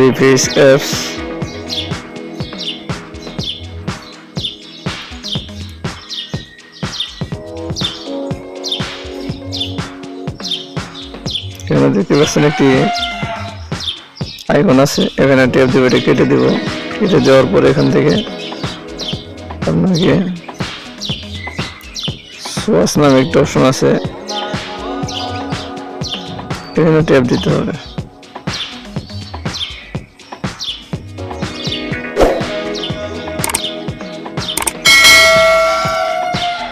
রিফিস apps এখানে দেখতে পাচ্ছেন একটি আইকন আছে, এখানে টেপ দেবে এটা কেটে দিব। কেটে দেওয়ার পরে এখান থেকে আপনাকে সোয়াস নামে একটা অপশন আছে। এখানে ট্যাপ দিতে হবে।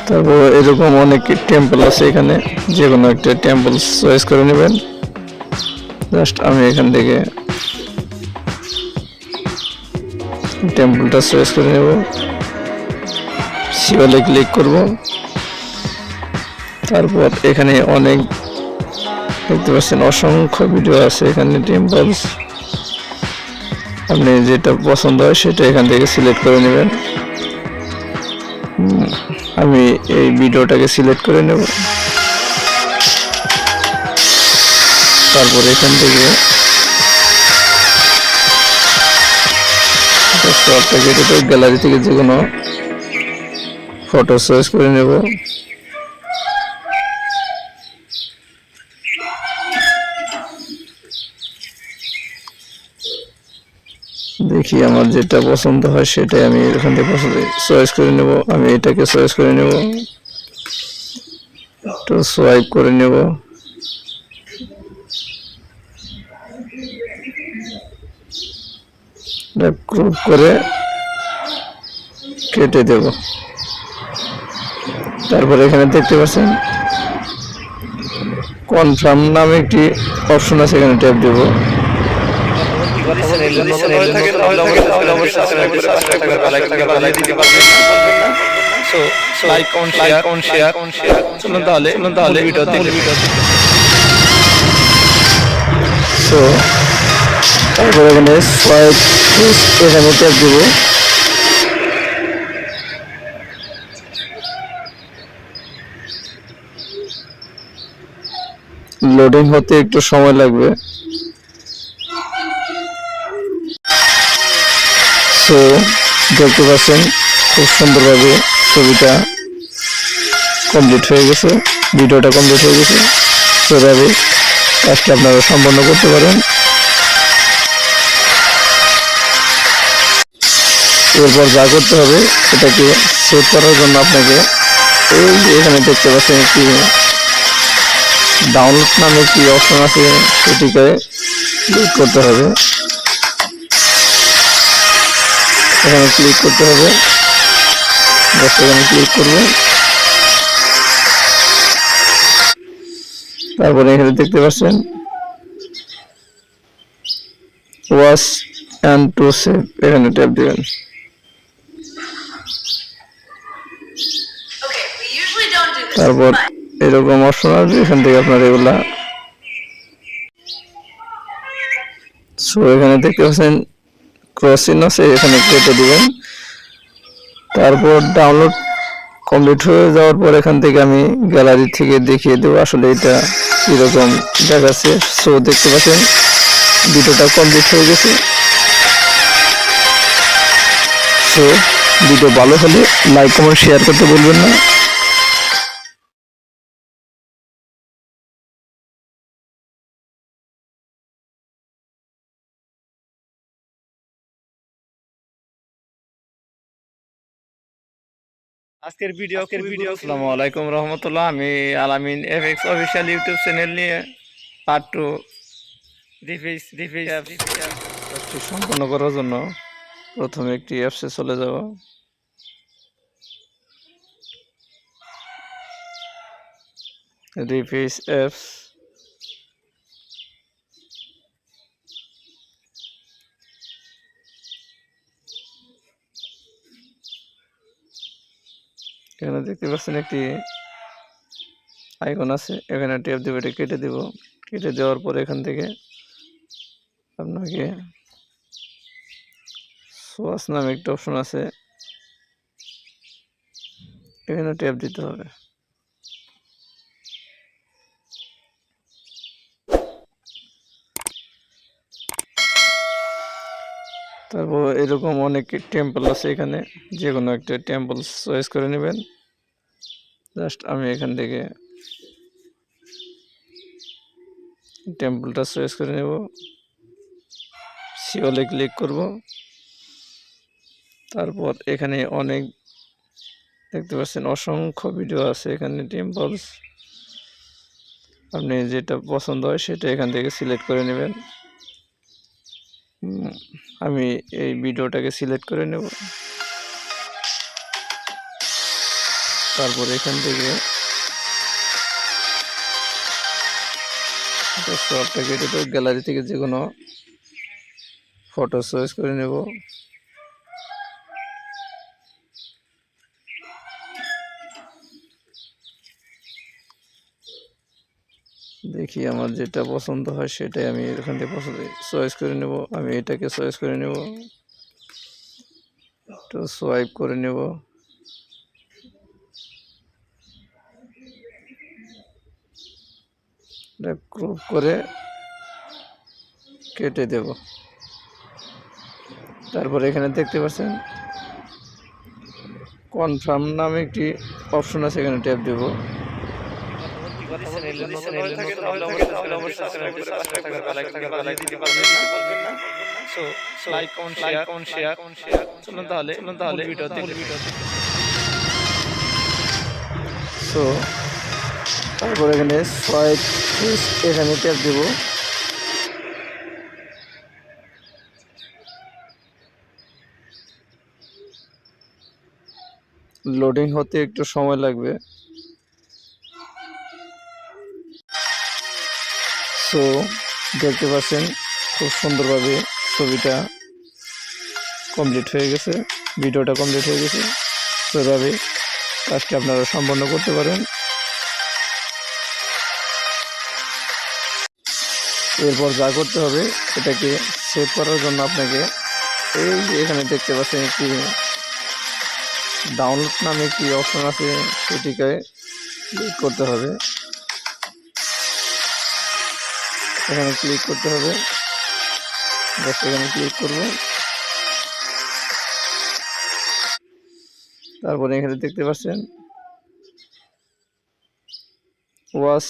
তারপর এরকম অনেক টেম্পল আছে এখানে যে কোনো একটা টেম্পল চয়েস করে নেবেন। জাস্ট আমি এখান থেকে টেম্পলটা চয়েস করে নেব। শিওলে ক্লিক করব। তারপর এখানে অনেক, দেখতে পাচ্ছেন অসংখ্য ভিডিও আছে এখানে টেম্পলস আপনি যেটা পছন্দ হয় সেটা এখান থেকে সিলেক্ট করে নেবেন। আমি এই ভিডিওটাকে সিলেক্ট করে নেব। তারপর এখান থেকে শর্টটা কেটে তো গ্যালারি থেকে যে কোনো ফটো চয়েস করে নেব। দেখি আমার যেটা পছন্দ হয় সেটাই আমি এখান থেকে পছন্দ চয়েস করে নেব, আমি এটাকে চয়েস করে নেব। একটু সোয়াইপ করে নেব। ক্রপ করে কেটে দেব। তারপরে এখানে দেখতে পাচ্ছেন কনফার্ম নামে একটি অপশন আছে, এখানে ট্যাপ দেবো। Like comment share comment share তারপরে এখানে এখানে ট্যাপ দেবো লোডিং হতে একটু সময় লাগবে। সো দেখতে পাচ্ছেন, খুব সুন্দরভাবে ছবিটা কমপ্লিট হয়ে গেছে, ভিডিওটা কমপ্লিট হয়ে গেছে। সেভাবে কাজটা আপনারা সম্পন্ন করতে পারেন। এরপর যা করতে হবে এটাকে সেভ করার জন্য আপনাকে এই এখানে দেখতে পাচ্ছেন একটি ডাউনলোড নামে একটি অপশন আছে, সেটিকে করতে হবে। এখানে ক্লিক করতে হবে। জাস্ট এখানে ক্লিক করবে। তারপরে এখানে দেখতে পাচ্ছেন। ওয়াশ অ্যান্ড টু সেভ এখানে ট্যাপ দিবেন. তারপর এরকম অপশন আসবে এখান থেকে আপনার এগুলা সো এখানে দেখতে পাচ্ছেন ক্রসিন আছে এখানে কেটে দিবেন। তারপর ডাউনলোড কমপ্লিট হয়ে যাওয়ার পর এখান থেকে আমি গ্যালারি থেকে দেখিয়ে দেবো আসলে এটা কীরকম দেখাচ্ছে। সো দেখতে পাচ্ছেন, ভিডিওটা কমপ্লিট হয়ে গেছে। সো ভিডিও ভালো হলে লাইক কমেন্ট শেয়ার করতে বলবেন না। আজকের ভিডিও আজকের ভিডিও আসসালামু আলাইকুম রহমতুল্লাহ। আমি Alamin FX official YouTube channel নিয়ে পার্ট টু রিফিস কাজটি সম্পন্ন করার জন্য প্রথমে একটি অ্যাপসে চলে যাব। রিফিস অ্যাপস এখানে দেখতে পাচ্ছেন একটি আইকন আছে। এখানে ট্যাপ দেবো, এটা কেটে দেব। কেটে দেওয়ার পরে এখান থেকে আপনাকে সোয়াস নামে একটা অপশন আছে। এখানে ট্যাপ দিতে হবে। তারপর এরকম অনেক টেম্পল আছে এখানে। যে কোনো একটা টেম্পল চয়েস করে নেবেন। জাস্ট আমি এখান থেকে টেম্পলটা চয়েস করে নেব। শিওলে ক্লিক করব। তারপর এখানে অনেক দেখতে পাচ্ছেন অসংখ্য ভিডিও আছে এখানে টেম্পলস আপনি যেটা পছন্দ হয় সেটা এখান থেকে সিলেক্ট করে নেবেন। আমি এই ভিডিওটাকে সিলেক্ট করে নেব। তারপর এখান থেকে সবটা কেটে তো গ্যালারি থেকে যে কোনো ফটো চয়েস করে নেব। দেখি আমার যেটা পছন্দ হয় সেটাই আমি এখান থেকে পছন্দ চয়েস করে নেব, আমি এটাকে চয়েস করে নেব। একটু সোয়াইপ করে নেব। এটা ক্রপ করে কেটে দেব। তারপর এখানে দেখতে পাচ্ছেন কনফার্ম নামে একটি অপশন আছে, এখানে ট্যাপ দেবো like comment share comment share share চলুন তাহলে চলুন তাহলে তারপর এখানে সোয়াইপ এখানে ট্যাপ দেব লোডিং হতে একটু সময় লাগবে। সো দেখতে পাচ্ছেন, খুব সুন্দরভাবে ছবিটা কমপ্লিট হয়ে গেছে, ভিডিওটা কমপ্লিট হয়ে গেছে। তো এভাবে কাজটি আপনারা সম্পন্ন করতে পারেন। এরপর যা করতে হবে, এটাকে সেভ করার জন্য আপনাকে এই এখানে দেখতে পাচ্ছেন একটি ডাউনলোড নামে একটি অপশন আছে, সেটিকে ক্লিক করতে হবে। এখানে ক্লিক করতে হবে। জাস্ট এখানে ক্লিক করব তারপরে এখানে দেখতে পাচ্ছেন। ওয়াশ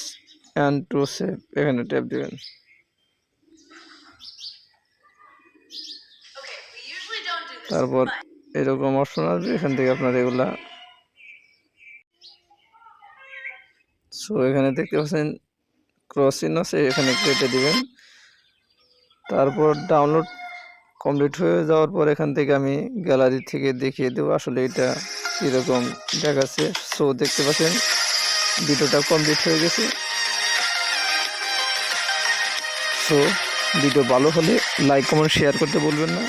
অ্যান্ড টু সেভ এখানে ট্যাপ দিবেন. তারপর এরকম অপশন আসবে এখান থেকে আপনার এগুলা। সো এখানে দেখতে পাচ্ছেন ক্রসিন আছে, এখানে কেটে দিবেন। তারপর ডাউনলোড কমপ্লিট হয়ে যাওয়ার পর এখান থেকে আমি গ্যালারি থেকে দেখিয়ে দেবো আসলে এটা কীরকম দেখাচ্ছে। সো দেখতে পাচ্ছেন, ভিডিওটা কমপ্লিট হয়ে গেছে। সো ভিডিও ভালো হলে লাইক কমেন্ট শেয়ার করতে বলবেন না।